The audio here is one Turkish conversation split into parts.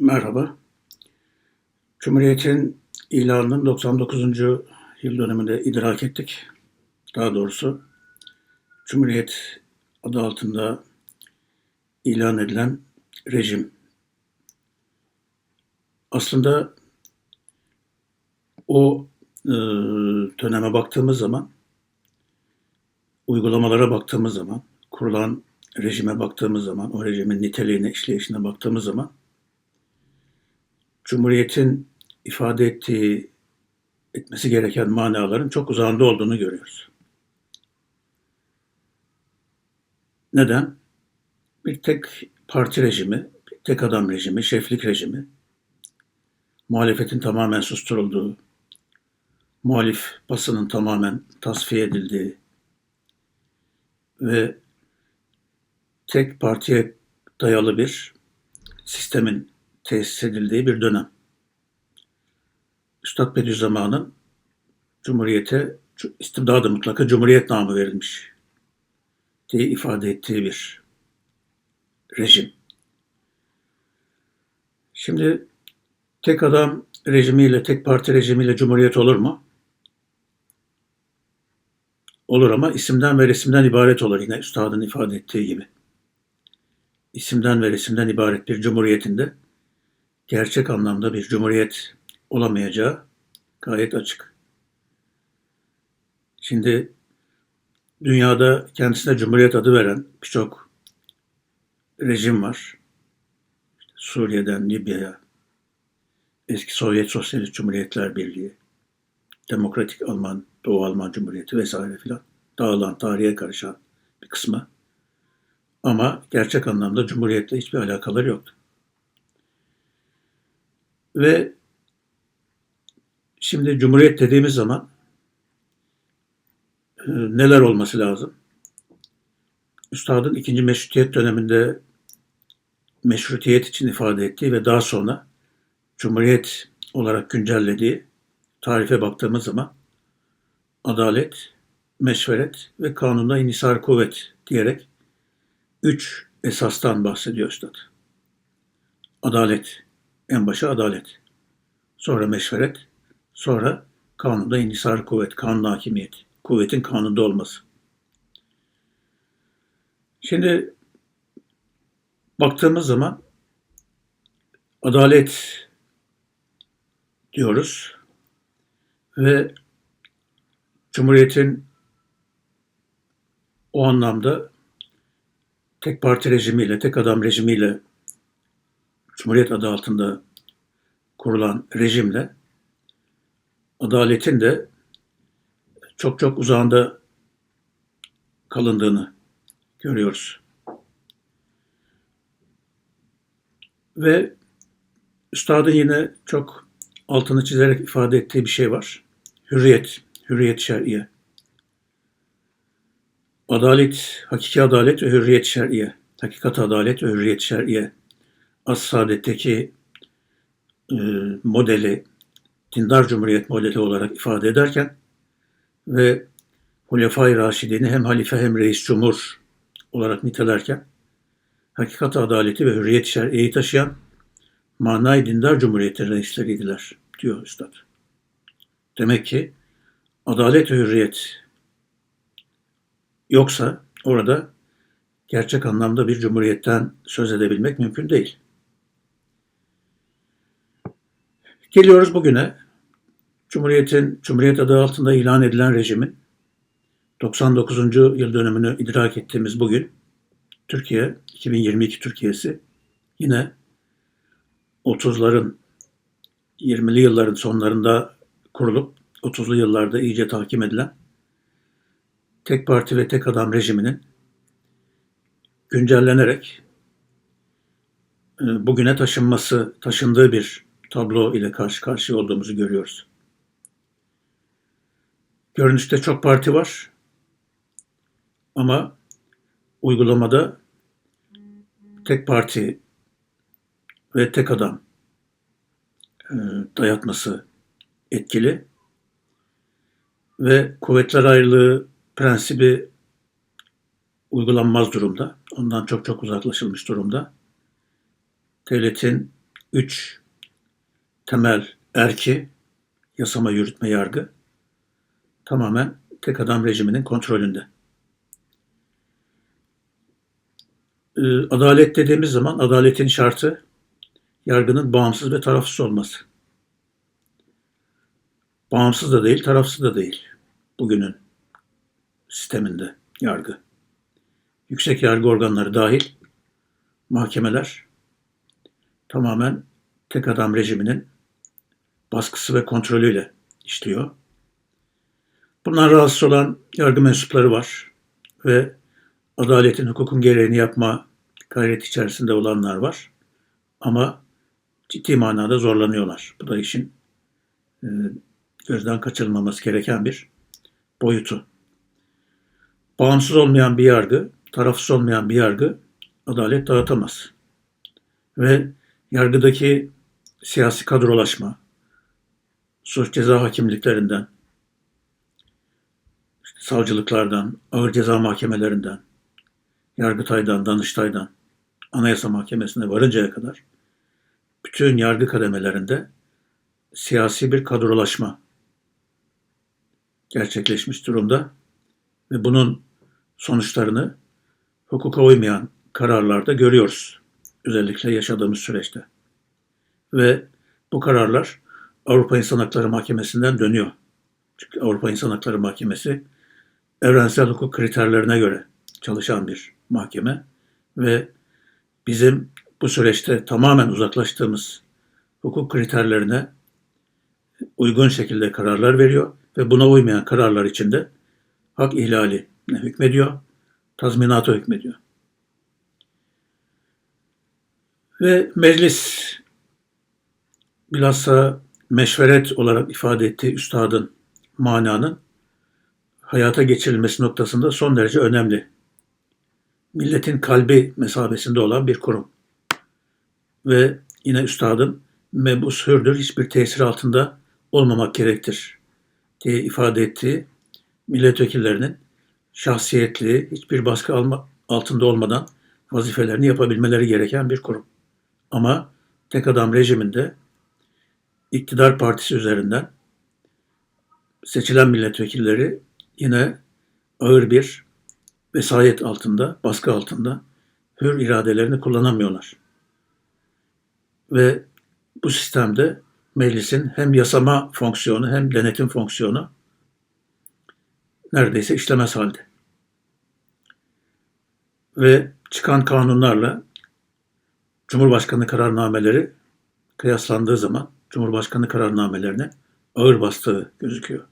Merhaba. Cumhuriyet'in ilanının 99. yıl dönümünde idrak ettik. Daha doğrusu Cumhuriyet adı altında ilan edilen rejim. Aslında o e, döneme baktığımız zaman, uygulamalara baktığımız zaman, kurulan rejime baktığımız zaman, o rejimin niteliğine, işleyişine baktığımız zaman Cumhuriyet'in ifade ettiği, etmesi gereken manaların çok uzağında olduğunu görüyoruz. Neden? Bir tek parti rejimi, bir tek adam rejimi, şeflik rejimi, muhalefetin tamamen susturulduğu, muhalif basının tamamen tasfiye edildiği ve tek partiye dayalı bir sistemin tesis edildiği bir dönem. Üstad Bediüzzaman'ın Cumhuriyete istibdadı mutlaka Cumhuriyet namı verilmiş diye ifade ettiği bir rejim. Şimdi tek adam rejimiyle, tek parti rejimiyle Cumhuriyet olur mu? Olur ama isimden ve resimden ibaret olur yine üstadın ifade ettiği gibi. İsimden ve resimden ibaret bir cumhuriyetinde gerçek anlamda bir cumhuriyet olamayacağı gayet açık. Şimdi dünyada kendisine cumhuriyet adı veren birçok rejim var. Suriye'den Libya'ya, eski Sovyet Sosyalist Cumhuriyetler Birliği, Demokratik Alman, Doğu Alman Cumhuriyeti vesaire filan dağılan, tarihe karışan bir kısmı. Ama gerçek anlamda Cumhuriyet'le hiçbir alakaları yoktu. Ve şimdi Cumhuriyet dediğimiz zaman e, neler olması lazım? Üstadın ikinci meşrutiyet döneminde meşrutiyet için ifade ettiği ve daha sonra Cumhuriyet olarak güncellediği tarife baktığımız zaman adalet, meşveret ve kanunda inisar kuvvet diyerek üç esastan bahsediyor Üstad. Adalet, en başa adalet. Sonra meşveret, sonra kanunda inisar kuvvet, kanun hakimiyet. Kuvvetin kanunda olması. Şimdi baktığımız zaman adalet diyoruz ve Cumhuriyet'in o anlamda tek parti rejimiyle, tek adam rejimiyle Cumhuriyet adı altında kurulan rejimle adaletin de çok çok uzağında kalındığını görüyoruz. Ve üstadın yine çok altını çizerek ifade ettiği bir şey var. Hürriyet, hürriyet şer'iye. Adalet, hakiki adalet ve hürriyet şer'iye. Hakikat adalet ve hürriyet şer'iye. As-Saadet'teki e, modeli, dindar cumhuriyet modeli olarak ifade ederken ve Hulefai Raşidini hem halife hem reis cumhur olarak nitelerken hakikat adaleti ve hürriyet şer'iyeyi taşıyan manay dindar cumhuriyetin reisleriydiler diyor Üstad. Demek ki adalet ve hürriyet yoksa orada gerçek anlamda bir cumhuriyetten söz edebilmek mümkün değil. Geliyoruz bugüne. Cumhuriyet'in, Cumhuriyet adı altında ilan edilen rejimin 99. yıl dönümünü idrak ettiğimiz bugün Türkiye, 2022 Türkiye'si yine 30'ların 20'li yılların sonlarında kurulup 30'lu yıllarda iyice tahkim edilen tek parti ve tek adam rejiminin güncellenerek e, bugüne taşınması, taşındığı bir tablo ile karşı karşıya olduğumuzu görüyoruz. Görünüşte çok parti var ama uygulamada tek parti ve tek adam e, dayatması etkili ve kuvvetler ayrılığı prensibi uygulanmaz durumda. Ondan çok çok uzaklaşılmış durumda. Devletin üç temel erki, yasama, yürütme, yargı tamamen tek adam rejiminin kontrolünde. Ee, adalet dediğimiz zaman adaletin şartı yargının bağımsız ve tarafsız olması. Bağımsız da değil, tarafsız da değil bugünün sisteminde yargı. Yüksek yargı organları dahil mahkemeler tamamen tek adam rejiminin baskısı ve kontrolüyle işliyor. Bundan rahatsız olan yargı mensupları var ve adaletin, hukukun gereğini yapma gayreti içerisinde olanlar var. Ama ciddi manada zorlanıyorlar. Bu da işin e, gözden kaçırılmaması gereken bir boyutu. Bağımsız olmayan bir yargı, tarafsız olmayan bir yargı adalet dağıtamaz. Ve yargıdaki siyasi kadrolaşma, suç ceza hakimliklerinden, savcılıklardan, ağır ceza mahkemelerinden, Yargıtay'dan, Danıştay'dan, Anayasa Mahkemesi'ne varıncaya kadar bütün yargı kademelerinde siyasi bir kadrolaşma gerçekleşmiş durumda ve bunun sonuçlarını hukuka uymayan kararlarda görüyoruz. Özellikle yaşadığımız süreçte. Ve bu kararlar Avrupa İnsan Hakları Mahkemesi'nden dönüyor. Çünkü Avrupa İnsan Hakları Mahkemesi evrensel hukuk kriterlerine göre çalışan bir mahkeme ve bizim bu süreçte tamamen uzaklaştığımız hukuk kriterlerine uygun şekilde kararlar veriyor ve buna uymayan kararlar içinde hak ihlali hükmediyor, tazminata hükmediyor. Ve meclis bilhassa meşveret olarak ifade ettiği üstadın mananın hayata geçirilmesi noktasında son derece önemli. Milletin kalbi mesabesinde olan bir kurum. Ve yine üstadın mebus hürdür, hiçbir tesir altında olmamak gerektir diye ifade ettiği milletvekillerinin şahsiyetli, hiçbir baskı alma, altında olmadan vazifelerini yapabilmeleri gereken bir kurum. Ama tek adam rejiminde iktidar partisi üzerinden seçilen milletvekilleri yine ağır bir vesayet altında, baskı altında hür iradelerini kullanamıyorlar. Ve bu sistemde meclisin hem yasama fonksiyonu hem denetim fonksiyonu neredeyse işlemez halde. Ve çıkan kanunlarla Cumhurbaşkanı kararnameleri kıyaslandığı zaman Cumhurbaşkanı kararnamelerine ağır bastığı gözüküyor.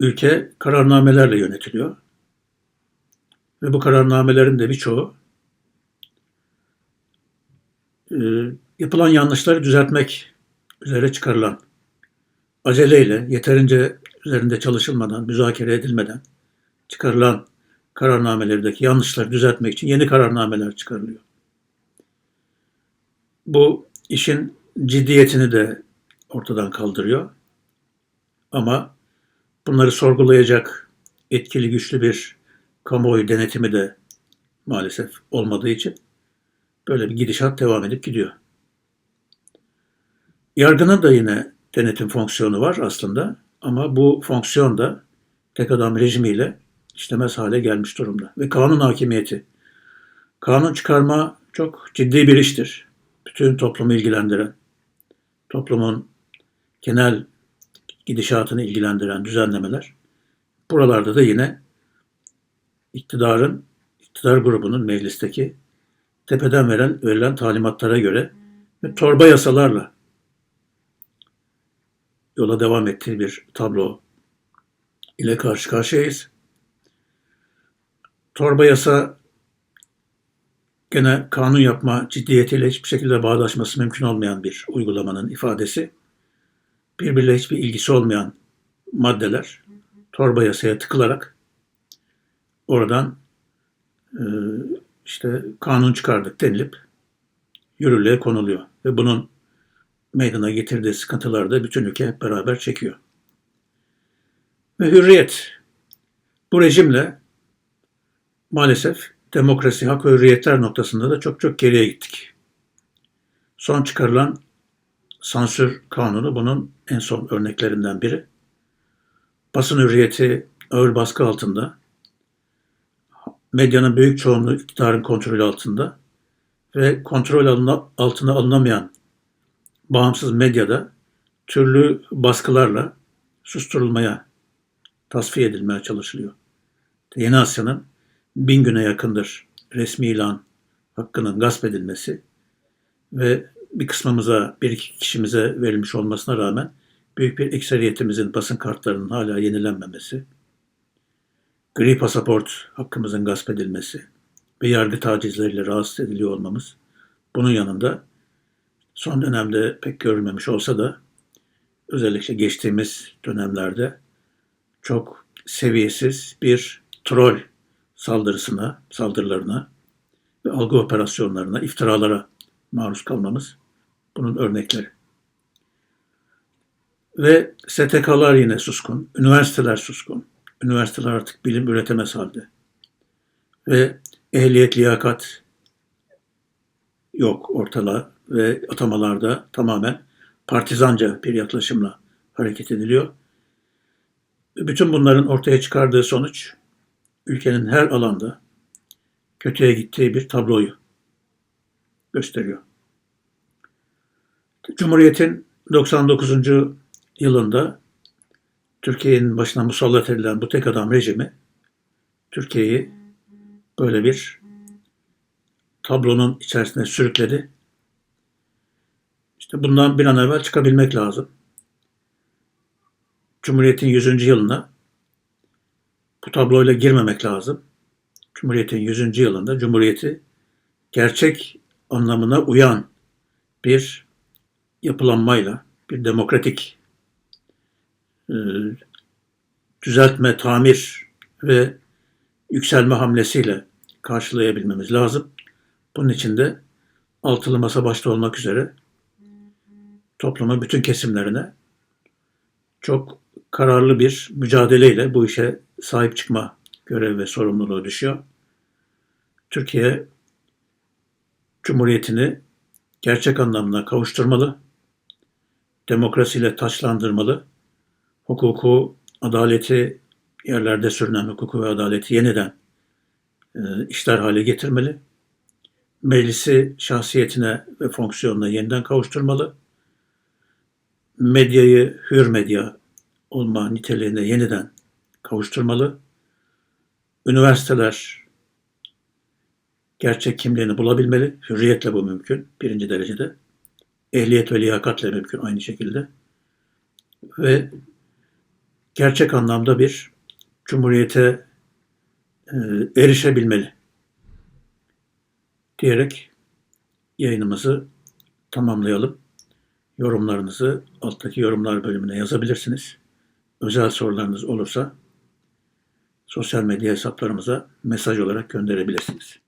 Ülke kararnamelerle yönetiliyor. Ve bu kararnamelerin de birçoğu e, yapılan yanlışları düzeltmek üzere çıkarılan aceleyle, yeterince üzerinde çalışılmadan, müzakere edilmeden çıkarılan kararnamelerdeki yanlışları düzeltmek için yeni kararnameler çıkarılıyor. Bu işin ciddiyetini de ortadan kaldırıyor. Ama bunları sorgulayacak etkili güçlü bir kamuoyu denetimi de maalesef olmadığı için böyle bir gidişat devam edip gidiyor. Yargının da yine denetim fonksiyonu var aslında ama bu fonksiyon da tek adam rejimiyle işlemez hale gelmiş durumda. Ve kanun hakimiyeti. Kanun çıkarma çok ciddi bir iştir. Bütün toplumu ilgilendiren, toplumun genel gidişatını ilgilendiren düzenlemeler. Buralarda da yine iktidarın, iktidar grubunun meclisteki tepeden veren, verilen talimatlara göre ve torba yasalarla yola devam ettiği bir tablo ile karşı karşıyayız. Torba yasa gene kanun yapma ciddiyetiyle hiçbir şekilde bağdaşması mümkün olmayan bir uygulamanın ifadesi. Birbiriyle hiçbir ilgisi olmayan maddeler torba yasaya tıkılarak oradan e, işte kanun çıkardık denilip yürürlüğe konuluyor. Ve bunun meydana getirdiği sıkıntıları da bütün ülke hep beraber çekiyor. Ve hürriyet. Bu rejimle maalesef demokrasi, hak ve hürriyetler noktasında da çok çok geriye gittik. Son çıkarılan sansür kanunu bunun en son örneklerinden biri. Basın hürriyeti ağır baskı altında, medyanın büyük çoğunluğu iktidarın kontrolü altında ve kontrol alına- altına alınamayan bağımsız medyada türlü baskılarla susturulmaya, tasfiye edilmeye çalışılıyor. Yeni Asya'nın bin güne yakındır resmi ilan hakkının gasp edilmesi ve bir kısmımıza, bir iki kişimize verilmiş olmasına rağmen büyük bir ekseriyetimizin basın kartlarının hala yenilenmemesi, gri pasaport hakkımızın gasp edilmesi ve yargı tacizleriyle rahatsız ediliyor olmamız, bunun yanında son dönemde pek görülmemiş olsa da özellikle geçtiğimiz dönemlerde çok seviyesiz bir troll saldırısına, saldırılarına ve algı operasyonlarına, iftiralara maruz kalmamız bunun örnekleri. Ve STK'lar yine suskun, üniversiteler suskun. Üniversiteler artık bilim üretemez halde. Ve ehliyet, liyakat yok ortada ve atamalarda tamamen partizanca bir yaklaşımla hareket ediliyor. Bütün bunların ortaya çıkardığı sonuç ülkenin her alanda kötüye gittiği bir tabloyu gösteriyor. Cumhuriyet'in 99. yılında Türkiye'nin başına musallat edilen bu tek adam rejimi Türkiye'yi böyle bir tablonun içerisine sürükledi. İşte bundan bir an evvel çıkabilmek lazım. Cumhuriyet'in 100. yılına bu tabloyla girmemek lazım. Cumhuriyet'in 100. yılında Cumhuriyet'i gerçek anlamına uyan bir yapılanmayla, bir demokratik e, düzeltme, tamir ve yükselme hamlesiyle karşılayabilmemiz lazım. Bunun için de altılı masa başta olmak üzere toplumun bütün kesimlerine çok kararlı bir mücadeleyle bu işe sahip çıkma görevi ve sorumluluğu düşüyor. Türkiye Cumhuriyetini gerçek anlamına kavuşturmalı, demokrasiyle taçlandırmalı, hukuku, adaleti, yerlerde sürünen hukuku ve adaleti yeniden e, işler hale getirmeli, meclisi şahsiyetine ve fonksiyonuna yeniden kavuşturmalı, medyayı hür medya olma niteliğine yeniden kavuşturmalı, üniversiteler gerçek kimliğini bulabilmeli. Hürriyetle bu mümkün birinci derecede. Ehliyet ve liyakatle mümkün aynı şekilde. Ve gerçek anlamda bir cumhuriyete e, erişebilmeli diyerek yayınımızı tamamlayalım. Yorumlarınızı alttaki yorumlar bölümüne yazabilirsiniz. Özel sorularınız olursa sosyal medya hesaplarımıza mesaj olarak gönderebilirsiniz.